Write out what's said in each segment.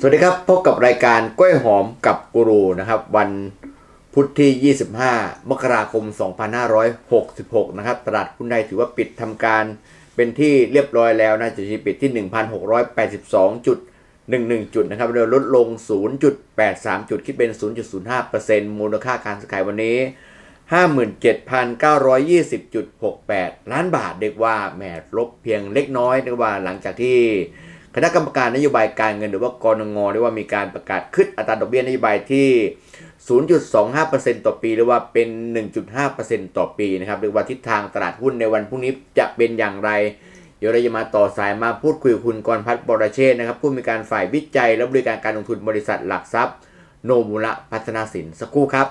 สวัสดีครับ พบกับรายการกล้วยหอมกับกูรูนะครับ วันพุธที่ 25 มกราคม 2566 นะครับ ตลาดหุ้นไทยถือว่าปิดทำการเป็นที่เรียบร้อยแล้วนะจะปิดที่ 1,682.11 จุดนะครับโดยลดลง 0.83 จุด คิดเป็น 0.05%มูลค่าการซื้อขายวันนี้ 57,920.68 ล้านบาทเรียกว่าแหมลบเพียงเล็กน้อยเรียกว่าหลังจากที่ คณะกรรมการนโยบายการเงินหรือว่ากรงงเรียกว่ามีการประกาศขึ้นอัตราดอกเบี้ยนโยบายที่ 0.25%ต่อปี หรือว่าเป็น 1.5%ต่อปีนะครับเรียกว่าทิศทางตลาดหุ้นในวันพรุ่งนี้จะเป็นอย่างไร เดี๋ยวเราจะมาต่อสายมาพูดคุยกับคุณกรพัฒน์บรเชษฐ์นะครับผู้มีการฝ่ายวิจัยและบริการการลงทุนบริษัทหลักทรัพย์ โนมูระพัฒนาสินสักครู่ครับ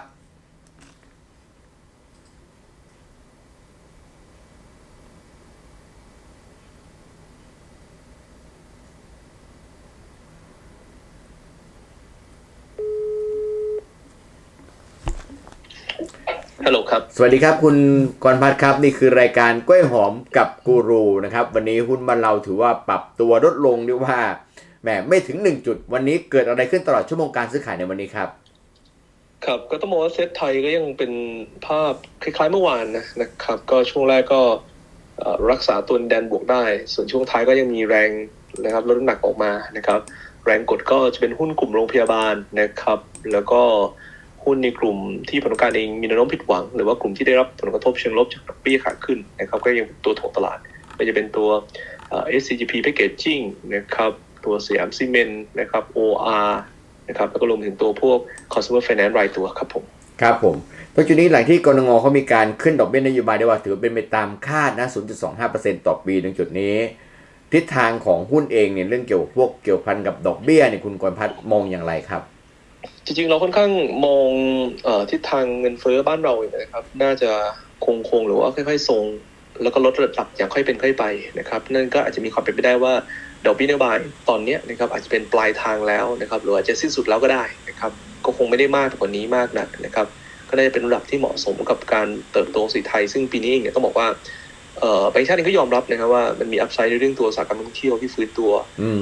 ฮัลโหลครับ สวัสดีครับคุณกรพัฒน์ครับนี่คือรายการกล้วยหอมกับกูรูนะครับวันนี้หุ้นบ้านเราถือว่าปรับตัวลดลงเรียว่าแหมไม่ถึง 1 จุด วันนี้เกิดอะไรขึ้นตลอดชั่วโมงการซื้อขายในวันนี้ครับ ครับก็ต้องมองว่าเซตไทยก็ยังเป็นภาพคล้ายๆเมื่อวานนะนะครับก็ช่วงแรกก็รักษาตัวแดนบวกได้ ส่วนช่วงท้ายก็ยังมีแรงนะครับลดน้ำหนักออกมานะครับแรงกดก็จะเป็นหุ้นกลุ่มโรงพยาบาลนะครับ แล้วก็ หุ้นในกลุ่มที่ผลประกอบการเองมีแนวโน้มผิดหวัง หรือว่ากลุ่มที่ได้รับผลกระทบเชิงลบจากดอกเบี้ยขาขึ้นนะครับก็ยังตัวถ่วงตลาดไม่จะเป็นตัว SCGP Packaging นะครับตัวสยามซีเมนต์นะครับ OR นะครับแล้วก็รวมถึงตัวพวก consumer finance รายตัวครับผมครับผมตรงจุดนี้หลังที่กรงงเขามีการขึ้นดอกเบี้ยนโยบายได้ว่าถือเป็นไปตามคาดนะ 0.25%ต่อปีตรงจุดนี้ ทิศทางของหุ้นเองเนี่ยเรื่องเกี่ยวพวกเกี่ยวพันกับดอกเบี้ยเนี่ยคุณกรพัฒน์มองอย่างไรครับ จริงๆ เราค่อนข้างมองอทิศทางเงินเฟ้อบ้านเราเนี่ยนะครับ น่าจะคงคงหรือว่าค่อยๆทรง แล้วก็ลดระดับอย่างค่อยเป็นค่อยไปนะครับ นั่นก็อาจจะมีความเป็นไปได้ว่าดอกเบี้ยนโยบายตอนนี้นะครับอาจจะเป็นปลายทางแล้วนะครับ หรืออาจจะสิ้นสุดแล้วก็ได้นะครับ ก็คงไม่ได้มากกว่านี้มากนักนะครับ ก็น่าจะเป็นระดับที่เหมาะสมกับการเติบโตของเศรษฐกิจไทย ซึ่งปีนี้เองเนี่ยต้องบอกว่าเอ่อแบงก์ชาติเองก็ยอมรับนะครับว่ามันมีอัพไซด์ในเรื่องตัวสาหกรรมท่องเที่ยวที่ฟื้นตัว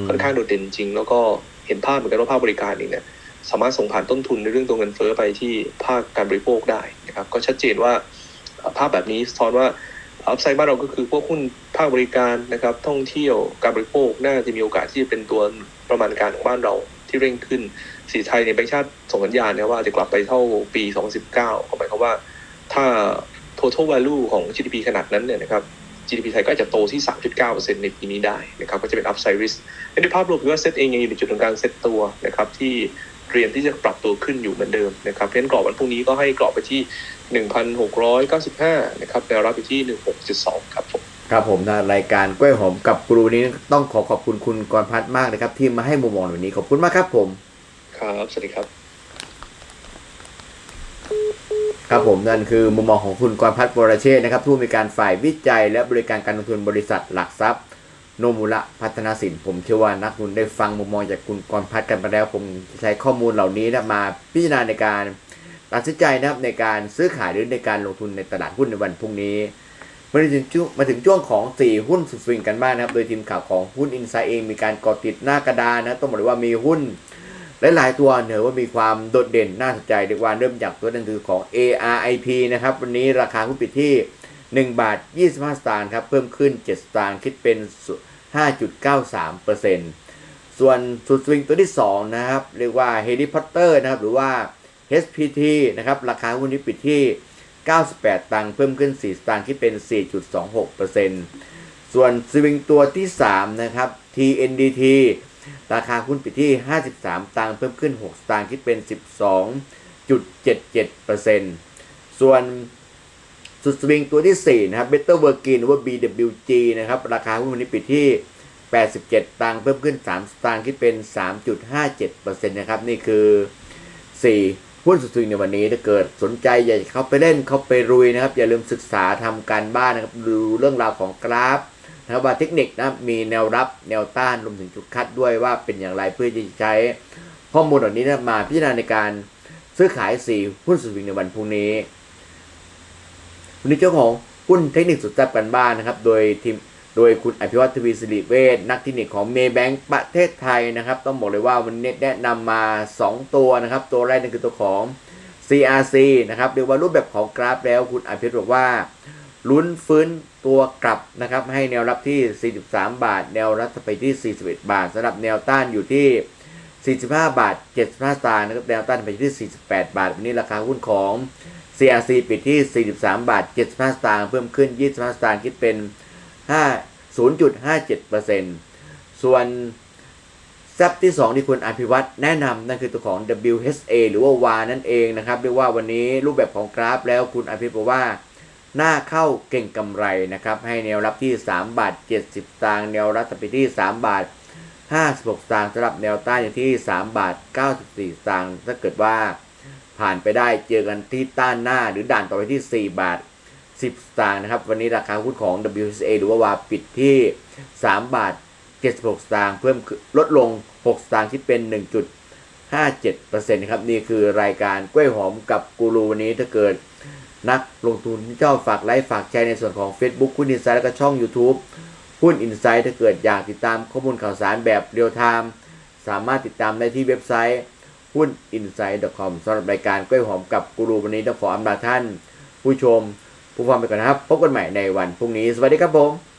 ค่อนข้างโดดเด่นจริง แล้วก็เห็นภาพเหมือนกันว่าภาคบริการเองเนี่ย สามารถส่งผ่านต้นทุนในเรื่องตัวเงินเฟ้อไปที่ภาคการบริโภคได้นะครับก็ชัดเจนว่าภาพแบบนี้สะท้อนว่าอัพไซด์บ้านเราก็คือพวกหุ้นภาคบริการนะครับท่องเที่ยวการบริโภคน่าจะมีโอกาสที่จะเป็นตัวประมาณการของบ้านเราที่เร่งขึ้นสีไทยในยแบงก์ชาติส่งสัญญาณนะว่าจะกลับไปเท่าปี 2019ก็หมายความว่าถ้า total value ของ GDP ขนาดนั้นเนี่ยนะครับ GDP ไทยก็จจะโตที่ 3.9%ในปีนี้ได้นะครับก็จะเป็น upside risk ในภาพรวมคือว่าเซตเองยังอยู่ในจุดของการเซตตัวนะครับที่ เตรียมที่จะปรับตัวขึ้นอยู่เหมือนเดิมนะครับเพราะฉะนั้นกรอบวันพรุ่งนี้ก็ให้กรอบไปที่ 1,695 นะครับแนวรับไปที่ 16.2ครับผมครับผมนะรายการกล้วยหอมกับกูรูนี้ต้องขอขอบคุณคุณกรพัฒน์มากนะครับ ที่มาให้มุมมองวันนี้ขอบคุณมากครับผม ครับ สวัสดีครับ ครับผมนั่นคือมุมมองของคุณกรพัฒน์บรเชษฐ์นะครับผู้มีการฝ่ายวิจัยและบริการการลงทุนบริษัทหลักทรัพย์ โนมูระพัฒนาสินผมเชื่อว่านักลงทุนได้ฟังมุมมองจากคุณกรพัฒน์กันไปแล้ว ผมใช้ข้อมูลเหล่านี้นะมาพิจารณาในการตัดสินใจนะครับในการซื้อขายหรือในการลงทุนในตลาดหุ้นในวันพรุ่งนี้มาถึงช่วงมาถึงช่วงของ 4 หุ้นสุดสวิงกันบ้างนะครับ โดยทีมข่าวของหุ้นอินไซด์เองมีการกอติดหน้ากระดานนะต้องบอกเลยว่ามีหุ้นหลาย ๆ ตัวเนี่ยว่ามีความโดดเด่นน่าสนใจเรียกว่าเริ่มจากตัวนั้นคือของ ARIP นะครับวันนี้ราคาหุ้นปิดที่ 1 บาท 25 สตางค์ครับเพิ่มขึ้น 7 สตางค์คิดเป็น 5.93%ส่วนสุดสวิงตัวที่ 2 นะครับ เรียกว่า Harry Potter นะครับ หรือว่า HPT นะครับ ราคาหุ้นนี้ปิดที่ 98 ตังค์เพิ่มขึ้น 4 สตางค์คิดเป็น 4.26%ส่วนสวิงตัวที่ 3 นะครับ TNDT ราคาหุ้นปิดที่ 53 ตังค์เพิ่มขึ้น 6 สตางค์คิดเป็น 12.77%ส่วน สุดสวิงตัวที่ 4 นะครับ Better Working หรือว่า BWG นะครับ ราคาหุ้นวันนี้ปิดที่ 87 ตังค์เพิ่มขึ้น 3 สตางค์คิดเป็น 3.57%นะครับ นี่คือ 4 หุ้นสุดสวิงในวันนี้ถ้าเกิดสนใจอยากเข้าไปเล่นเข้าไปรุยนะครับ อย่าลืมศึกษาทำการบ้านนะครับ ดูเรื่องราวของกราฟนะครับว่าเทคนิคนะมีแนวรับแนวต้านรวมถึงจุดคัดด้วยว่าเป็นอย่างไรเพื่อที่จะใช้ข้อมูลเหล่านี้นะมาพิจารณาในการซื้อขายสี่หุ้นสุดวิงในวันพรุ่งนี้ วันนี้เจ้าของหุ้นเทคนิคสุดแซ่บกันบ้านนะครับ โดยทีมโดยคุณอภิวัตทวีสิริเวชนักเทคนิคของเมย์แบงก์ประเทศไทยนะครับ ต้องบอกเลยว่าวันนี้แนะนำมา 2 ตัวนะครับ ตัวแรกนั่นคือตัวของ CRC นะครับเรียกว่ารูปแบบของกราฟแล้วคุณอภิวัตบอกว่าลุ้นฟื้นตัวกลับนะครับ ให้แนวรับที่ 43 บาท แนวรับไปที่ 41 บาทสำหรับแนวต้านอยู่ที่ 45 บาท 75สตางค์นะครับแนวต้านไปที่ 48 บาท วันนี้ราคาหุ้นของ CRC ปิดที่ 43 บาท 75 สตางค์ เพิ่มขึ้น 25 สตางค์ คิดเป็น 5 0.57%ส่วนซับที่ 2 ที่คุณอภิวัตแนะนำนั่นคือตัวของ WHA หรือว่า W นั่นเองนะครับ เรียกว่าวันนี้รูปแบบของกราฟแล้วคุณอภิบอกว่า หน้าเข้าเก่งกำไรนะครับ ให้แนวรับที่ 3 บาท 70 สตางค์ แนวรับไปที่ 3 บาท 56 สตางค์สำหรับแนวต้านอยู่ที่ 3 บาท 94 สตางค์ ถ้าเกิดว่า ผ่านไปได้เจอกันที่ต้านหน้าหรือด่านต่อไปที่ 4 บาท 10สตางค์นะครับ วันนี้ราคาหุ้นของ WCA หรือว่าวาปิดที่ 3 บาท 76 สตางค์เพิ่มลดลง 6 สตางค์ที่เป็น 1.57%นะครับนี่คือรายการกล้วยหอมกับกูรูวันนี้ถ้าเกิดนักลงทุนที่ชอบฝากไลค์ฝากแชร์ในส่วนของ Facebook หุ้นอินไซด์แล้วก็ช่อง YouTube หุ้นอินไซด์ถ้าเกิดอยากติดตามข้อมูลข่าวสารแบบเรียลไทม์สามารถติดตามได้ที่เว็บไซต์ หุ้น i n s i d e c o m สำหรับรายการกล้วยหอมกับกูรูวันนี้ต้องขออำลาท่าน ผู้ชม ผู้ฟังไปก่อนนะครับ พบกันใหม่ในวันพรุ่งนี้ สวัสดีครับผม